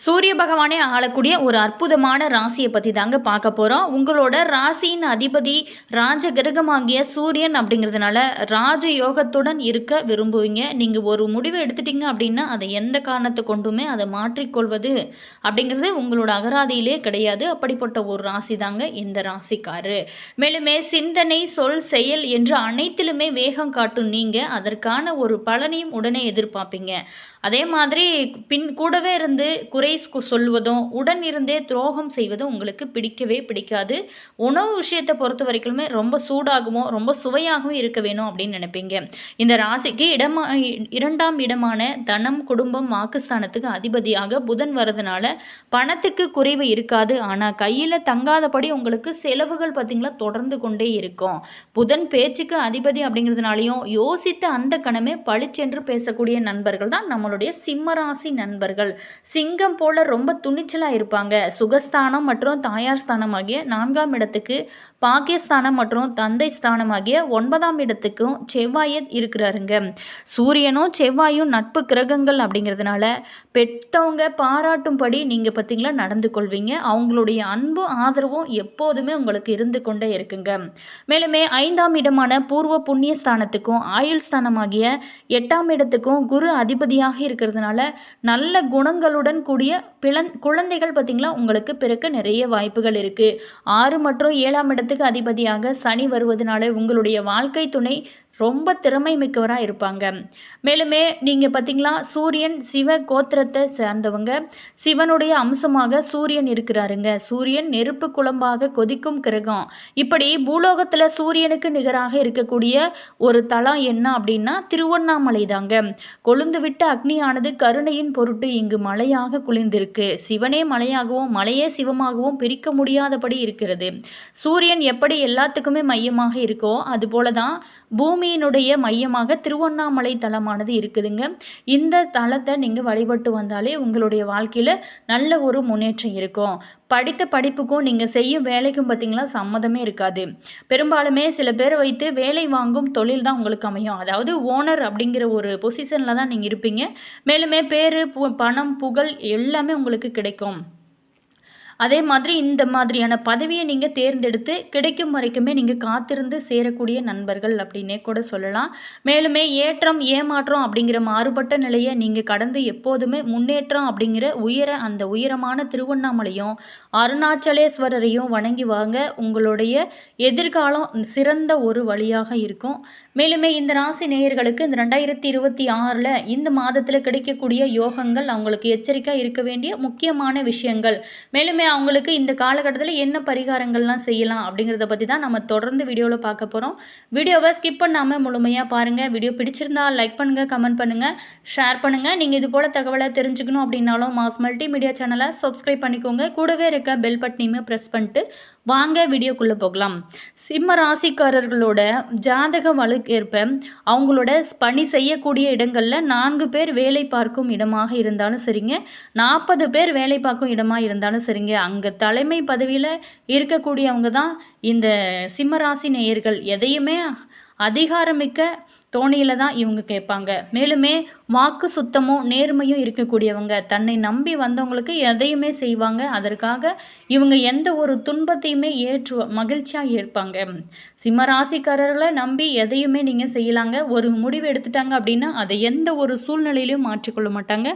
சூரிய பகவானே ஆளக்கூடிய ஒரு அற்புதமான ராசியை பற்றி தாங்க பார்க்க போகிறோம் உங்களோட ராசியின் அதிபதி ராஜ கிரகமாகிய சூரியன் அப்படிங்கிறதுனால ராஜ யோகத்துடன் இருக்க விரும்புவீங்க. நீங்கள் ஒரு முடிவு எடுத்துட்டீங்க அப்படின்னா அதை எந்த காரணத்தை கொண்டுமே அதை மாற்றிக்கொள்வது அப்படிங்கிறது உங்களோட அகராதியிலே கிடையாது. அப்படிப்பட்ட ஒரு ராசி தாங்க இந்த ராசிக்காரு. மேலுமே சிந்தனை சொல் செயல் என்று அனைத்திலுமே வேகம் காட்டும் நீங்கள் அதற்கான ஒரு பலனையும் உடனே எதிர்பார்ப்பீங்க. அதே மாதிரி பின் கூடவே இருந்து குறை சொல்வதும் உடன் இருந்தே துரோகம் செய்வதும் உங்களுக்கு பிடிக்கவே பிடிக்காது. உணவு விஷயத்தை பொறுத்த வரைக்குமே ரொம்ப சூடாகவும் ரொம்ப சுவையாகவும் இருக்க வேணும் அப்படின்னு நினைப்பீங்க. இந்த ராசிக்கு இடமா இரண்டாம் இடமான தனம் குடும்பம் வாக்குஸ்தானத்துக்கு அதிபதியாக புதன் வரதுனால பணத்துக்கு குறைவு இருக்காது. ஆனால் கையில் தங்காதபடி உங்களுக்கு செலவுகள் பார்த்திங்களா தொடர்ந்து கொண்டே இருக்கும். புதன் பேச்சுக்கு அதிபதி அப்படிங்கிறதுனாலையும் யோசித்த அந்த கணமே பளிச்சென்று பேசக்கூடிய நண்பர்கள் தான் நம்மளுடைய சிம்மராசி நண்பர்கள். சிங்கம் போல ரொம்ப துணிச்சலாக இருப்பாங்க. சுகஸ்தானம் மற்றும் தாயார் ஸ்தானம் ஆகிய நான்காம் இடத்துக்கு பாகிஸ்தானம் மற்றும் தந்தை ஸ்தானம் ஆகிய ஒன்பதாம் இடத்துக்கும் செவ்வாயே இருக்கிறாருங்க. சூரியனும் செவ்வாயும் நட்பு கிரகங்கள் அப்படிங்கிறதுனால பெற்றவங்க பாராட்டும்படி நீங்கள் பார்த்தீங்களா நடந்து கொள்வீங்க. அவங்களுடைய அன்பும் ஆதரவும் எப்போதுமே உங்களுக்கு இருந்து கொண்டே இருக்குங்க. மேலுமே ஐந்தாம் இடமான பூர்வ புண்ணிய ஸ்தானத்துக்கும் ஆயுள் ஸ்தானமாகிய எட்டாம் இடத்துக்கும் குரு அதிபதியாக இருக்கிறதுனால நல்ல குணங்களுடன் கூடிய பிளன் குழந்தைகள் பார்த்திங்களா உங்களுக்கு பிறக்க நிறைய வாய்ப்புகள் இருக்குது ஆறு மற்றும் ஏழாம் இடத்துக்கு அதிபதியாக சனி வருவதனால உங்களுடைய வாழ்க்கை துணை ரொம்ப திறமை மிக்கவராக இருப்பாங்க. மேலுமே நீங்கள் பார்த்தீங்களா சூரியன் சிவ கோத்திரத்தை சேர்ந்தவங்க. சிவனுடைய அம்சமாக சூரியன் இருக்கிறாருங்க. சூரியன் நெருப்பு குழம்பாக கொதிக்கும் கிரகம். இப்படி பூலோகத்தில் சூரியனுக்கு நிகராக இருக்கக்கூடிய ஒரு தலம் என்ன அப்படின்னா திருவண்ணாமலை தாங்க கொழுந்து விட்ட அக்னியானது கருணையின் பொருட்டு இங்கு மலையாக குளிர்ந்திருக்கு. சிவனே மலையாகவும் மலையே சிவமாகவும் பிரிக்க முடியாதபடி இருக்கிறது. சூரியன் எப்படி எல்லாத்துக்குமே மையமாக இருக்கோ அதுபோல தான் பூமி பூமியினுடைய மையமாக திருவண்ணாமலை தலமானது இருக்குதுங்க. இந்த தலத்தை நீங்கள் வழிபட்டு வந்தாலே உங்களுடைய வாழ்க்கையில் நல்ல ஒரு முன்னேற்றம் இருக்கும். படித்த படிப்புக்கும் நீங்கள் செய்யும் வேலைக்கும் பார்த்திங்களா சம்மதமே இருக்காது. பெரும்பாலுமே சில பேர் வைத்து வேலை வாங்கும் தொழில் தான் உங்களுக்கு அமையும். அதாவது ஓனர் அப்படிங்கிற ஒரு பொசிஷனில் தான் நீங்கள் இருப்பீங்க. மேலுமே பேர் பு பணம் புகழ் எல்லாமே உங்களுக்கு கிடைக்கும். அதே மாதிரி இந்த மாதிரியான பதவியை நீங்கள் தேர்ந்தெடுத்து கிடைக்கும் வரைக்குமே நீங்கள் காத்திருந்து சேரக்கூடிய நண்பர்கள் அப்படின்னே கூட சொல்லலாம். மேலுமே ஏற்றம் ஏமாற்றம் அப்படிங்கிற மாறுபட்ட நிலையை நீங்கள் கடந்து எப்போதுமே முன்னேற்றம் அப்படிங்கிற உயர அந்த உயரமான திருவண்ணாமலையும் அருணாச்சலேஸ்வரரையும் வணங்கி வாங்க உங்களுடைய எதிர்காலம் சிறந்த ஒரு வழியாக இருக்கும். மேலுமே இந்த ராசி நேயர்களுக்கு இந்த ரெண்டாயிரத்தி இருபத்தி ஆறில் இந்த மாதத்தில் கிடைக்கக்கூடிய யோகங்கள் அவங்களுக்கு எச்சரிக்கையாக இருக்க வேண்டிய முக்கியமான விஷயங்கள். மேலுமே அவங்களுக்கு இந்த காலகட்டத்தில் என்ன பரிகாரங்கள்லாம் செய்யலாம் அப்படிங்கிறத பற்றி தான் நம்ம தொடர்ந்து வீடியோவில் பார்க்க போகிறோம் வீடியோவை ஸ்கிப் பண்ணாமல் முழுமையாக பாருங்கள் வீடியோ பிடிச்சிருந்தா லைக் பண்ணுங்கள் கமெண்ட் பண்ணுங்கள் ஷேர் பண்ணுங்கள் நீங்கள் இது போல் தகவலை தெரிஞ்சுக்கணும் அப்படின்னாலும் மாஸ் மல்டி மீடியா சேனலை சப்ஸ்கிரைப் பண்ணிக்கோங்க. கூடவே இருக்க பெல் பட்டனையுமே ப்ரெஸ் பண்ணிட்டு வாங்க வீடியோக்குள்ளே போகலாம். சிம்ம ராசிக்காரர்களோட ஜாதக வலுக்கேற்ப அவங்களோட பணி செய்யக்கூடிய இடங்களில் நான்கு பேர் வேலை பார்க்கும் இடமாக இருந்தாலும் சரிங்க. நாற்பது பேர் வேலை பார்க்கும் இடமாக இருந்தாலும் சரிங்க. அங்கே தலைமை பதவியில் இருக்கக்கூடியவங்க தான் இந்த சிம்மராசி நேயர்கள். எதையுமே அதிகாரமிக்க தோணியில் தான் இவங்க கேட்பாங்க. மேலுமே வாக்கு சுத்தமும் நேர்மையும் இருக்கக்கூடியவங்க. தன்னை நம்பி வந்தவங்களுக்கு எதையுமே செய்வாங்க. அதற்காக இவங்க எந்த ஒரு துன்பத்தையுமே ஏற்று மகிழ்ச்சியாக ஏற்பாங்க. சிம்ம ராசிக்காரர்களை நம்பி எதையுமே நீங்கள் செய்யலாங்க. ஒரு முடிவு எடுத்துட்டாங்க அப்படின்னா அதை எந்த ஒரு சூழ்நிலையிலையும் மாற்றிக்கொள்ள மாட்டாங்க.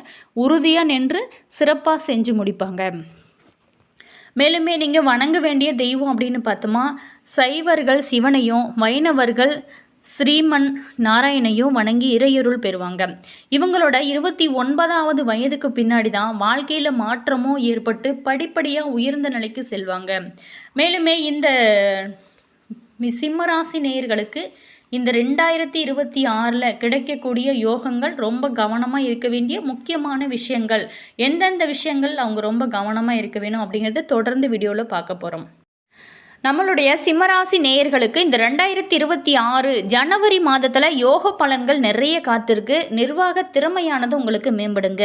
உறுதியாக நின்று சிறப்பாக செஞ்சு முடிப்பாங்க. மேலுமே நீங்கள் வணங்க வேண்டிய தெய்வம் அப்படின்னு பார்த்தோமா? சைவர்கள் சிவனையும் வைணவர்கள் ஸ்ரீமன் நாராயணையும் வணங்கி இறையருள் பெறுவாங்க. இவங்களோட இருபத்தி ஒன்பதாவது வயதுக்கு பின்னாடி தான் வாழ்க்கையில் மாற்றமும் ஏற்பட்டு படிப்படியாக உயர்ந்த நிலைக்கு செல்வாங்க. மேலுமே இந்த சிம்மராசி நேயர்களுக்கு இந்த ரெண்டாயிரத்தி இருபத்தி ஆறில் கிடைக்கக்கூடிய யோகங்கள் ரொம்ப கவனமாக இருக்க வேண்டிய முக்கியமான விஷயங்கள். எந்தெந்த விஷயங்கள் அவங்க ரொம்ப கவனமாக இருக்க வேணும் அப்படிங்கிறத தொடர்ந்து வீடியோவில் பார்க்க போகிறோம் நம்மளுடைய சிம்மராசி நேயர்களுக்கு இந்த ரெண்டாயிரத்தி இருபத்தி ஆறு ஜனவரி மாதத்தில் யோக பலன்கள் நிறைய காத்திருக்கு. நிர்வாக திறமையானது உங்களுக்கு மேம்படுங்க.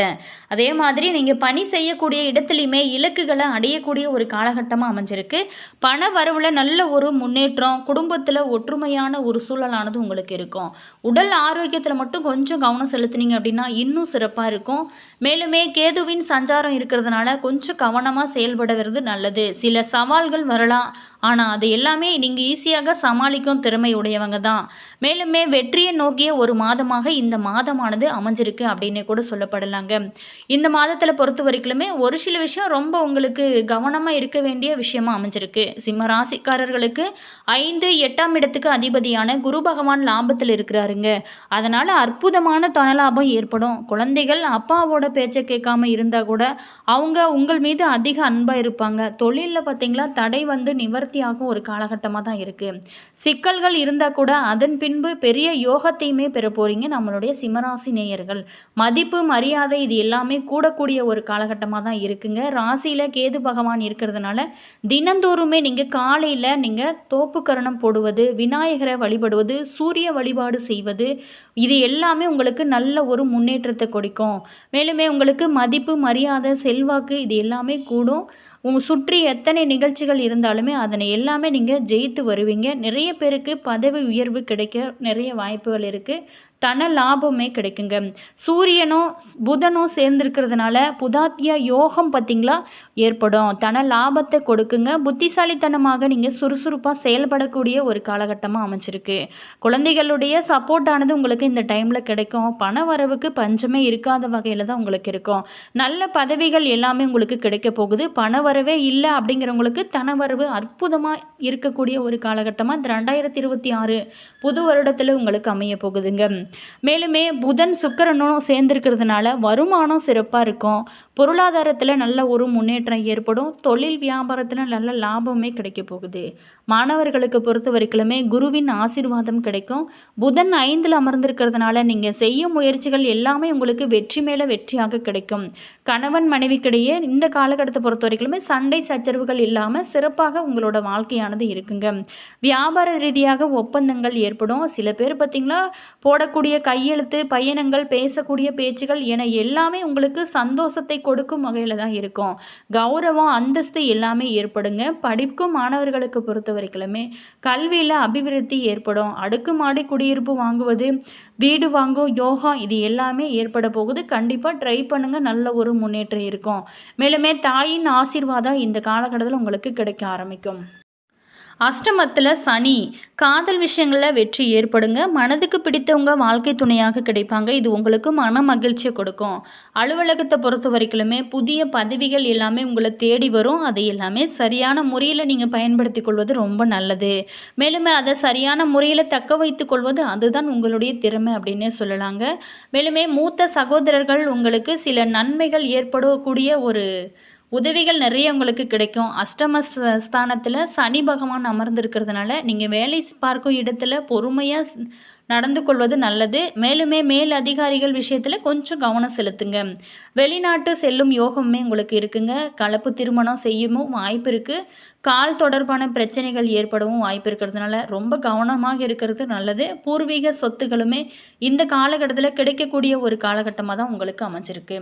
அதே மாதிரி நீங்கள் பணி செய்யக்கூடிய இடத்துலையுமே இலக்குகளை அடையக்கூடிய ஒரு காலகட்டமாக அமைஞ்சிருக்கு. பண வரவில் நல்ல ஒரு முன்னேற்றம் குடும்பத்தில் ஒற்றுமையான ஒரு சூழலானது உங்களுக்கு இருக்கும். உடல் ஆரோக்கியத்தில் மட்டும் கொஞ்சம் கவனம் செலுத்துனீங்க அப்படின்னா இன்னும் சிறப்பாக இருக்கும். மேலுமே கேதுவின் சஞ்சாரம் இருக்கிறதுனால கொஞ்சம் கவனமாக செயல்படுவது நல்லது. சில சவால்கள் வரலாம். ஆனால் அது எல்லாமே நீங்கள் ஈஸியாக சமாளிக்கும் திறமை உடையவங்க தான். மேலுமே வெற்றியை நோக்கிய ஒரு மாதமாக இந்த மாதமானது அமைஞ்சிருக்கு அப்படின்னு கூட சொல்லப்படலாங்க. இந்த மாதத்தில் பொறுத்த வரைக்குமே ஒரு சில விஷயம் ரொம்ப உங்களுக்கு கவனமாக இருக்க வேண்டிய விஷயமா அமைஞ்சிருக்கு. சிம்ம ராசிக்காரர்களுக்கு ஐந்து எட்டாம் இடத்துக்கு அதிபதியான குரு பகவான் லாபத்தில் இருக்கிறாருங்க. அதனால் அற்புதமான தனலாபம் ஏற்படும். குழந்தைகள் அப்பாவோட பேச்சை கேட்காம இருந்தால் கூட அவங்க உங்கள் மீது அதிக அன்பாக இருப்பாங்க. தொழிலில் பார்த்தீங்களா தடை வந்து நிவர்த்தியாகும் ஒரு காலகட்டமாக தான் இருக்குது சிக்கல்கள் இருந்தால் கூட அதன் பின்பு பெரிய யோகத்தையுமே பெற போகிறீங்க நம்மளுடைய சிம்மராசி நேயர்கள். மதிப்பு மரியாதை இது எல்லாமே கூடக்கூடிய ஒரு காலகட்டமாக தான் இருக்குங்க. ராசியில் கேது பகவான் இருக்கிறதுனால தினந்தோறுமே நீங்கள் காலையில் நீங்கள் தோப்புக்கரணம் போடுவது விநாயகரை வழிபடுவது சூரிய வழிபாடு செய்வது இது எல்லாமே உங்களுக்கு நல்ல ஒரு முன்னேற்றத்தை கொடுக்கும். மேலுமே உங்களுக்கு மதிப்பு மரியாதை செல்வாக்கு இது எல்லாமே கூடும். உங்கள் சுற்றி எத்தனை நிகழ்ச்சிகள் இருந்தாலுமே அதனை எல்லாமே நீங்கள் ஜெயித்து வருவீங்க. நிறைய பேருக்கு பதவி உயர்வு கிடைக்க நிறைய வாய்ப்புகள் இருக்குது தன லாபமே கிடைக்குங்க. சூரியனும் புதனும் சேர்ந்துருக்கிறதுனால புதாத்திய யோகம் பார்த்திங்களா ஏற்படும். தன லாபத்தை கொடுக்குங்க. புத்திசாலித்தனமாக நீங்கள் சுறுசுறுப்பாக செயல்படக்கூடிய ஒரு காலகட்டமாக அமைச்சிருக்கு குழந்தைகளுடைய சப்போர்ட்டானது உங்களுக்கு இந்த டைமில் கிடைக்கும். பண வரவுக்கு பஞ்சமே இருக்காத வகையில் தான் உங்களுக்கு இருக்கும். நல்ல பதவிகள் எல்லாமே உங்களுக்கு கிடைக்க போகுது. பண வரவே இல்லை அப்படிங்கிறவங்களுக்கு தன வரவு அற்புதமாக இருக்கக்கூடிய ஒரு காலகட்டமாக இந்த ரெண்டாயிரத்தி இருபத்தி ஆறு புது வருடத்தில் உங்களுக்கு அமைய போகுதுங்க. மேலுமே புதன் சுக்கரனும் சேர்ந்துருக்கிறதுனால வருமானம் சிறப்பாக இருக்கும். பொருளாதாரத்தில் நல்ல ஒரு முன்னேற்றம் ஏற்படும். தொழில் வியாபாரத்தில் நல்ல லாபமே கிடைக்க போகுது. மாணவர்களுக்கு பொறுத்த வரைக்குமே குருவின் ஆசீர்வாதம் கிடைக்கும். புதன் ஐந்தில் அமர்ந்திருக்கிறதுனால நீங்கள் செய்யும் முயற்சிகள் எல்லாமே உங்களுக்கு வெற்றி மேலே வெற்றியாக கிடைக்கும். கணவன் மனைவிக்கிடையே இந்த காலகட்டத்தை பொறுத்த வரைக்குமே சண்டை சச்சரவுகள் இல்லாமல் சிறப்பாக உங்களோட வாழ்க்கையானது இருக்குங்க. வியாபார ரீதியாக ஒப்பந்தங்கள் ஏற்படும். சில பேர் பார்த்திங்களா போடக்கூடிய கையெழுத்து பயணங்கள் பேசக்கூடிய பேச்சுகள் என எல்லாமே உங்களுக்கு சந்தோஷத்தை கொடுக்கும் வகையில் தான் இருக்கும். கௌரவம் அந்தஸ்து எல்லாமே ஏற்படுங்க. படிக்கும் மாணவர்களுக்கு பொறுத்த வரைக்குமே கல்வியில் அபிவிருத்தி ஏற்படும். அடுக்குமாடி குடியிருப்பு வாங்குவது வீடு வாங்கும் யோகா இது எல்லாமே ஏற்பட போகுது. கண்டிப்பாக ட்ரை பண்ணுங்கள் நல்ல ஒரு முன்னேற்றம் இருக்கும். மேலுமே தாயின் ஆசீர்வாதம் இந்த காலகட்டத்தில் உங்களுக்கு கிடைக்க ஆரம்பிக்கும். அஷ்டமத்தில் சனி காதல் விஷயங்களில் வெற்றி ஏற்படுங்க. மனதுக்கு பிடித்தவங்க வாழ்க்கை துணையாக கிடைப்பாங்க. இது உங்களுக்கு மன மகிழ்ச்சியை கொடுக்கும். அலுவலகத்தை பொறுத்த வரைக்குமே புதிய பதவிகள் எல்லாமே உங்களை தேடி வரும். அதை எல்லாமே சரியான முறையில் நீங்கள் பயன்படுத்தி கொள்வது ரொம்ப நல்லது. மேலுமே அதை சரியான முறையில் தக்க வைத்து கொள்வது அதுதான் உங்களுடைய திறமை அப்படின்னே சொல்லலாங்க. மேலுமே மூத்த சகோதரர்கள் உங்களுக்கு சில நன்மைகள் ஏற்படக்கூடிய ஒரு உதவிகள் நிறைய உங்களுக்கு கிடைக்கும். அஷ்டம ஸ்தானத்தில் சனி பகவான் அமர்ந்திருக்கிறதுனால நீங்கள் வேலை பார்க்கும் இடத்துல பொறுமையாக நடந்து கொள்வது நல்லது. மேலுமே மேல் அதிகாரிகள் விஷயத்தில் கொஞ்சம் கவனம் செலுத்துங்க. வெளிநாட்டு செல்லும் யோகமுமே உங்களுக்கு இருக்குங்க. கலப்பு திருமணம் செய்யவும் வாய்ப்பு இருக்குது கால் தொடர்பான பிரச்சனைகள் ஏற்படவும் வாய்ப்பு இருக்கிறதுனால ரொம்ப கவனமாக இருக்கிறது நல்லது. பூர்வீக சொத்துக்களுமே இந்த காலகட்டத்தில் கிடைக்கக்கூடிய ஒரு காலகட்டமாக தான் உங்களுக்கு அமைச்சிருக்கு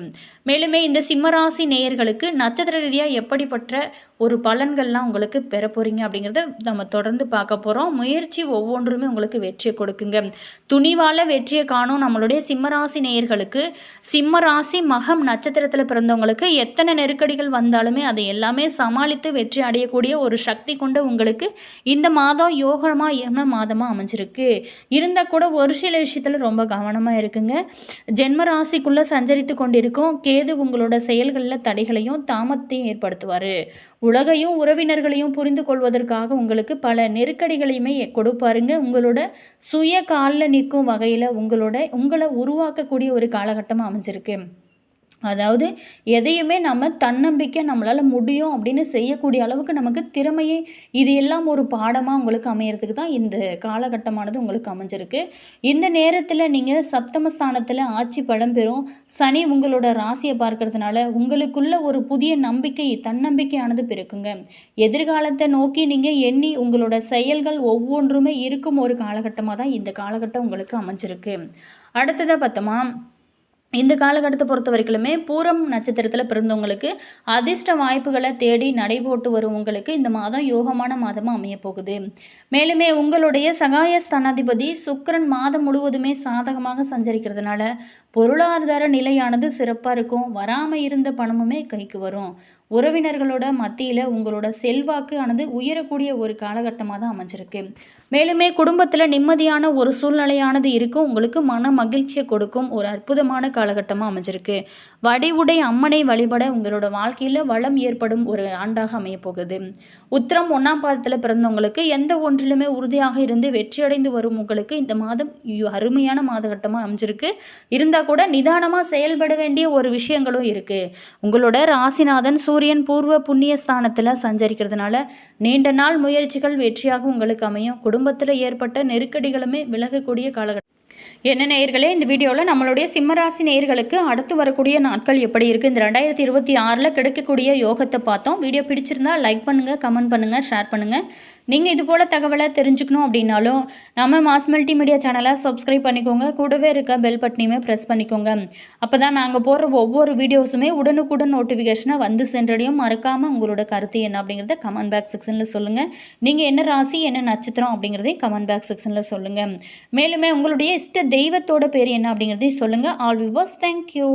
மேலுமே இந்த சிம்மராசி நேயர்களுக்கு நட்சத்திர ரீதியாக எப்படிப்பட்ட ஒரு பலன்கள்லாம் உங்களுக்கு பெற போகிறீங்க அப்படிங்கிறத நம்ம தொடர்ந்து பார்க்க போகிறோம் முயற்சி ஒவ்வொன்றுமே உங்களுக்கு வெற்றியை கொடுக்குங்க. துணிவால் வெற்றியை காணும் நம்மளுடைய சிம்மராசி நேயர்களுக்கு சிம்மராசி மகம் நட்சத்திரத்தில் பிறந்தவங்களுக்கு எத்தனை நெருக்கடிகள் வந்தாலுமே அதை எல்லாமே சமாளித்து வெற்றி அடையக்கூடிய ஒரு சக்தி கொண்ட உங்களுக்கு இந்த மாதம் யோகமாக என்ன மாதமாக அமைஞ்சிருக்கு. இருந்தால் கூட ஒரு சில விஷயத்தில் ரொம்ப கவனமாக இருக்குங்க. ஜென்ம ராசிக்குள்ளே சஞ்சரித்து கொண்டிருக்கும் கேது உங்களோட செயல்களில் தடைகளையும் தாமத்தையும் ஏற்படுத்துவார். உலகையும் உறவினர்களையும் புரிந்து கொள்வதற்காக உங்களுக்கு பல நெருக்கடிகளையுமே கொடுப்பாருங்க. உங்களோட சுய காலில் நிற்கும் வகையில் உங்களோட உங்களை உருவாக்கக்கூடிய ஒரு காலகட்டமாக அமைஞ்சிருக்கு. அதாவது எதையுமே நம்ம தன்னம்பிக்கை நம்மளால் முடியும் அப்படின்னு செய்யக்கூடிய அளவுக்கு நமக்கு திறமையே இது எல்லாம் ஒரு பாடமாக உங்களுக்கு அமையறதுக்கு தான் இந்த காலகட்டமானது உங்களுக்கு அமைஞ்சிருக்கு. இந்த நேரத்தில் நீங்கள் சப்தமஸ்தானத்தில் ஆட்சி பலம் பெறும். சனி உங்களோட ராசியை பார்க்கறதுனால உங்களுக்குள்ள ஒரு புதிய நம்பிக்கை தன்னம்பிக்கையானது பிறக்குங்க. எதிர்காலத்தை நோக்கி நீங்கள் எண்ணி உங்களோட செயல்கள் ஒவ்வொன்றுமே இருக்கும் ஒரு காலகட்டமாக தான் இந்த காலகட்டம் உங்களுக்கு அமைஞ்சிருக்கு. அடுத்ததாக பார்த்தோமா? இந்த காலகட்டத்தை பொறுத்த வரைக்குமே பூரம் நட்சத்திரத்தில் பிறந்தவங்களுக்கு அதிர்ஷ்ட வாய்ப்புகளை தேடி நடைபோட்டு வரும் உங்களுக்கு இந்த மாதம் யோகமான மாதமாக அமையப் போகுது மேலுமே உங்களுடைய சகாய ஸ்தானாதிபதி சுக்கரன் மாதம் முழுவதுமே சாதகமாக சஞ்சரிக்கிறதுனால பொருளாதார நிலையானது சிறப்பாக இருக்கும். வராமல் இருந்த பணமுமே கைக்கு வரும். உறவினர்களோட மத்தியில் உங்களோட செல்வாக்கு ஆனது உயரக்கூடிய ஒரு காலகட்டமாக தான் அமைஞ்சிருக்கு. மேலுமே குடும்பத்தில் நிம்மதியான ஒரு சூழ்நிலையானது இருக்கும். உங்களுக்கு மன மகிழ்ச்சியை கொடுக்கும் ஒரு அற்புதமான காலகட்டமாக அமைஞ்சிருக்கு. வடிவுடை அம்மனை வழிபட உங்களோட வாழ்க்கையில் வளம் ஏற்படும் ஒரு ஆண்டாக அமையப்போகுது. உத்திரம் ஒன்றாம் பாதத்தில் பிறந்தவங்களுக்கு எந்த ஒன்றிலுமே உறுதியாக இருந்து வெற்றியடைந்து வரும் உங்களுக்கு இந்த மாதம் அருமையான மாதகட்டமாக அமைஞ்சிருக்கு. இருந்தால் கூட நிதானமாக செயல்பட வேண்டிய ஒரு விஷயங்களும் இருக்குது உங்களோட ராசிநாதன் சூரியன் பூர்வ புண்ணிய ஸ்தானத்தில் சஞ்சரிக்கிறதுனால நீண்ட நாள் முயற்சிகள் வெற்றியாக உங்களுக்கு அமையும். குடும்பத்தில் ஏற்பட்ட நெருக்கடிகளுமே விலகக்கூடிய காலகட்டம் என்ன நேயர்களே இந்த வீடியோவில் நம்மளுடைய சிம்மராசி நேயர்களுக்கு அடுத்து வரக்கூடிய நாட்கள் எப்படி இருக்குது இந்த ரெண்டாயிரத்தி இருபத்தி ஆறில் கிடைக்கக்கூடிய யோகத்தை பார்த்தோம். வீடியோ பிடிச்சிருந்தா லைக் பண்ணுங்கள் கமெண்ட் பண்ணுங்கள் ஷேர் பண்ணுங்கள் நீங்கள் இது போல் தகவலை தெரிஞ்சுக்கணும் அப்படின்னாலும் நம்ம மாஸ் மல்டி மீடியா சேனலை சப்ஸ்கிரைப் பண்ணிக்கோங்க. கூடவே இருக்க பெல் பட்டனையுமே ப்ரெஸ் பண்ணிக்கோங்க. அப்போ தான் நாங்கள் போடுற ஒவ்வொரு வீடியோஸுமே உடனுக்குடன் நோட்டிஃபிகேஷனை வந்து சென்றடையும். மறக்காமல் உங்களோட கருத்து என்ன அப்படிங்கிறத கமெண்ட் பேக் செக்ஷனில் சொல்லுங்கள் நீங்கள் என்ன ராசி என்ன நட்சத்திரம் அப்படிங்கிறதையும் கமெண்ட் பேக் செக்ஷனில் சொல்லுங்கள் மேலுமே உங்களுடைய இஷ்ட தெய்வத்தோட பேர் என்ன அப்படிங்கிறதையும் சொல்லுங்கள் ஆல் விவாஸ் தேங்க்யூ